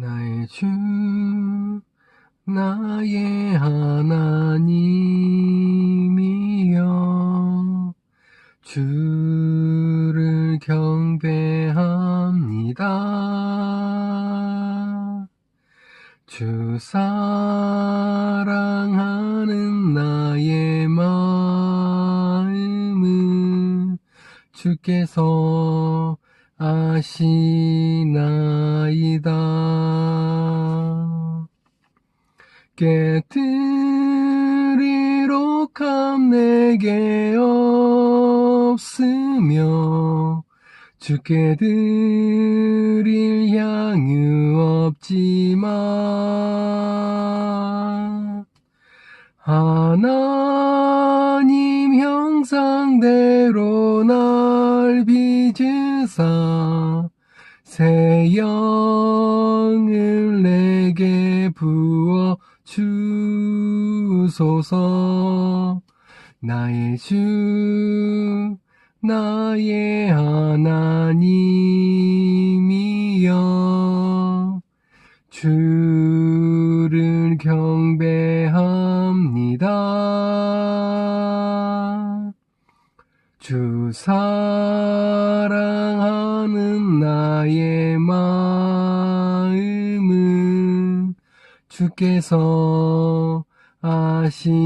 나의 주, 나의 하나님이여, 주를 경배합니다. 주 사랑하는 나의 마음은 주께서 아시나이다. 깨뜨리록 함 내게 없으며 주께 드릴 향유 없지만 하나님 형상대로 날 빚으사 새 영을 내게 부어 주소서 나의 주 나의 하나님이여 주를 경배합니다. 주 사랑하는 나의 마음은 주께서 아시나이다.